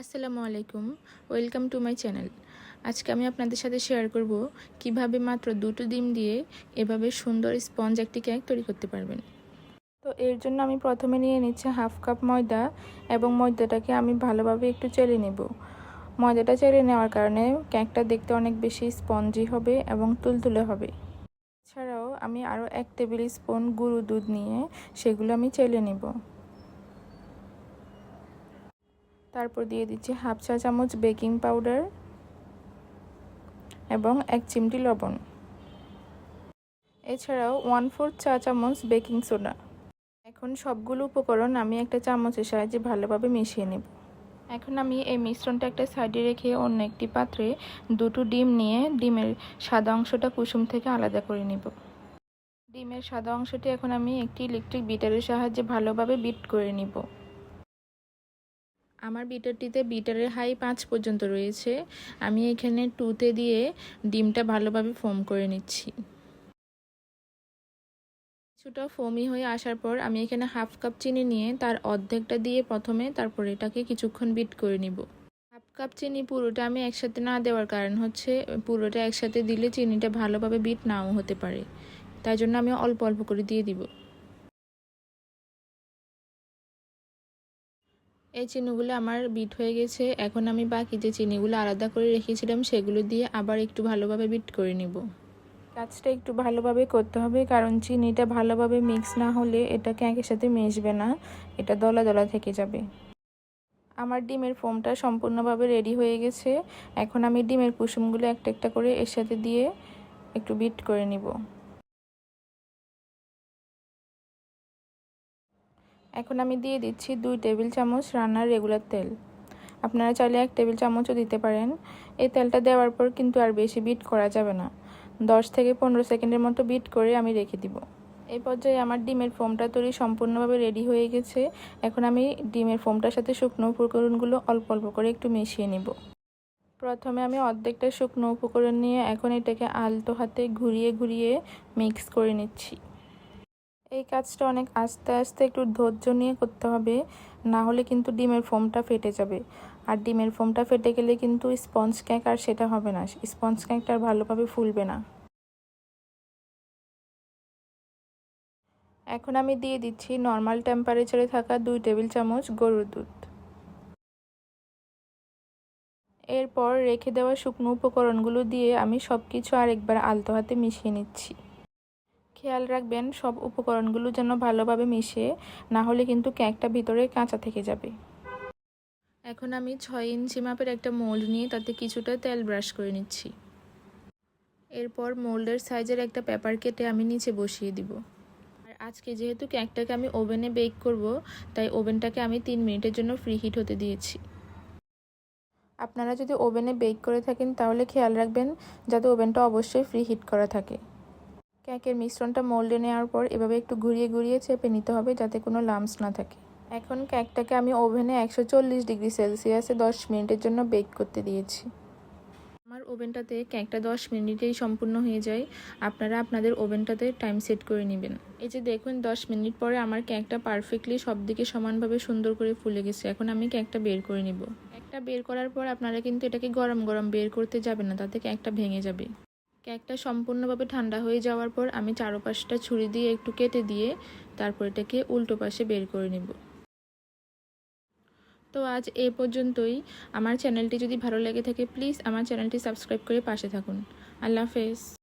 আসসালামু আলাইকুম। Welcome to my channel. আজকে আমি আপনাদের সাথে শেয়ার করব কীভাবে মাত্র দুটো ডিম দিয়ে এভাবে সুন্দর স্পঞ্জ একটি কেক তৈরি করতে পারবেন। তো এর জন্য আমি প্রথমে নিয়ে নিচ্ছি হাফ কাপ ময়দা এবং ময়দাটাকে আমি ভালোভাবে একটু চেলে নেব। ময়দাটা চেলে নেওয়ার কারণে কেকটা দেখতে অনেক বেশি স্পঞ্জি হবে এবং তুলতুলে হবে। এছাড়াও আমি আরও এক টেবিল স্পুন গুঁড়ো দুধ নিয়ে সেগুলো আমি চেলে নেব। তারপর দিয়ে দিচ্ছি হাফ চা চামচ বেকিং পাউডার এবং এক চিমটি লবণ। এছাড়াও ওয়ান ফোর্থ চা চামচ বেকিং সোডা। এখন সবগুলো উপকরণ আমি একটা চামচের সাহায্যে ভালোভাবে মিশিয়ে নেব। এখন আমি এই মিশ্রণটা একটা সাইডে রেখে অন্য একটি পাত্রে দুটো ডিম নিয়ে ডিমের সাদা অংশটা কুসুম থেকে আলাদা করে নেব। ডিমের সাদা অংশটি এখন আমি একটি ইলেকট্রিক বিটারের সাহায্যে ভালোভাবে বিট করে নিব। আমার বিটারটিতে বিটারের হাই পাঁচ পর্যন্ত রয়েছে। আমি এখানে টুতে দিয়ে ডিমটা ভালোভাবে ফোম করে নিচ্ছি। কিছুটা ফোমি হয়ে আসার পর আমি এখানে হাফ কাপ চিনি নিয়ে তার অর্ধেকটা দিয়ে প্রথমে তারপর এটাকে কিছুক্ষণ বিট করে নিব। হাফ কাপ চিনি পুরোটা আমি একসাথে না দেওয়ার কারণ হচ্ছে, পুরোটা একসাথে দিলে চিনিটা ভালোভাবে বিট নাও হতে পারে। তাই জন্য আমি অল্প অল্প করে দিয়ে দিব। এই চিনিগুলো আমার বিট হয়ে গেছে। এখন আমি বাকি যে চিনিগুলো আলাদা করে রেখেছিলাম, সেগুলো দিয়ে আবার একটু ভালোভাবে বিট করে নিব। কাজটা একটু ভালোভাবে করতে হবে, কারণ চিনিটা ভালোভাবে মিক্স না হলে এটা কেকের সাথে মিশবে না। এটা দলা দলা থেকে যাবে। আমার ডিমের ফোমটা সম্পূর্ণভাবে রেডি হয়ে গেছে। এখন আমি ডিমের কুসুমগুলো একটা একটা করে এর সাথে দিয়ে একটু বিট করে নিব। এখন আমি দিয়ে দিচ্ছি দুই টেবিল চামচ রান্নার রেগুলার তেল। আপনারা চাইলে এক টেবিল চামচও দিতে পারেন। এই তেলটা দেওয়ার পর কিন্তু আর বেশি বিট করা যাবে না। দশ থেকে পনেরো সেকেন্ডের মতো বিট করে আমি রেখে দিব। এই পর্যায়ে আমার ডিমের ফোমটা তৈরি সম্পূর্ণভাবে রেডি হয়ে গেছে। এখন আমি ডিমের ফোমটার সাথে শুকনো উপকরণগুলো অল্প অল্প করে একটু মিশিয়ে নিব। প্রথমে আমি অর্ধেকটা শুকনো উপকরণ নিয়ে এখন এটাকে আলতো হাতে ঘুরিয়ে ঘুরিয়ে মিক্স করে নিচ্ছি। এই কাজটা অনেক আস্তে আস্তে একটু ধৈর্য নিয়ে করতে হবে, না হলে কিন্তু ডিমের ফোমটা ফেটে যাবে। আর ডিমের ফোমটা ফেটে গেলে কিন্তু স্পঞ্জ কেক আর সেটা হবে না, স্পঞ্জ কেকটা আর ভালোভাবে ফুলবে না। এখন আমি দিয়ে দিচ্ছি নর্মাল টেম্পারেচারে থাকা দুই টেবিল চামচ গরুর দুধ। এরপর রেখে দেওয়া শুকনো উপকরণগুলো দিয়ে আমি সব কিছু আরেকবার আলতো হাতে মিশিয়ে নিচ্ছি। খেয়াল রাখবেন, সব উপকরণগুলো যেন ভালোভাবে মিশে, না হলে কিন্তু কেকটা ভিতরে কাঁচা থেকে যাবে। এখন আমি ছয় ইঞ্চি মাপের একটা মোল্ড নিয়ে তাতে কিছুটা তেল ব্রাশ করে নিচ্ছি। এরপর মোল্ডের সাইজের একটা পেপার কেটে আমি নিচে বসিয়ে দিব। আর আজকে যেহেতু কেকটাকে আমি ওভেনে বেক করব, তাই ওভেনটাকে আমি তিন মিনিটের জন্য ফ্রি হিট হতে দিয়েছি। আপনারা যদি ওভেনে বেক করে থাকেন, তাহলে খেয়াল রাখবেন, যাতে ওভেনটা অবশ্যই ফ্রি হিট করা থাকে। কেকের মিশ্রণটা মোল্ডে নেওয়ার পর এভাবে একটু ঘুরিয়ে ঘুরিয়ে চেপে নিতে হবে যাতে কোনো লামস না থাকে। এখন কেকটাকে আমি ওভেনে একশো চল্লিশ ডিগ্রি সেলসিয়াসে দশ মিনিটের জন্য বেক করতে দিয়েছি। আমার ওভেনটাতে কেকটা দশ মিনিটেই সম্পূর্ণ হয়ে যায়। আপনারা আপনাদের ওভেনটাতে টাইম সেট করে নেবেন। এই যে দেখুন, দশ মিনিট পরে আমার কেকটা পারফেক্টলি সব দিকে সমানভাবে সুন্দর করে ফুলে গেছে। এখন আমি কেকটা বের করে নিব। কেকটা বের করার পর আপনারা কিন্তু এটাকে গরম গরম বের করতে যাবেন না, তাতে কেকটা ভেঙে যাবে। কেকটা সম্পূর্ণভাবে ঠান্ডা হয়ে যাওয়ার পর আমি চারোপাশটা ছুরি দিয়ে একটু কেটে দিয়ে তারপর এটাকে উল্টো পাশে বের করে নেব। তো আজ এ পর্যন্তই। আমার চ্যানেলটি যদি ভালো লেগে থাকে, প্লিজ আমার চ্যানেলটি সাবস্ক্রাইব করে পাশে থাকুন। আল্লাহ হাফেজ।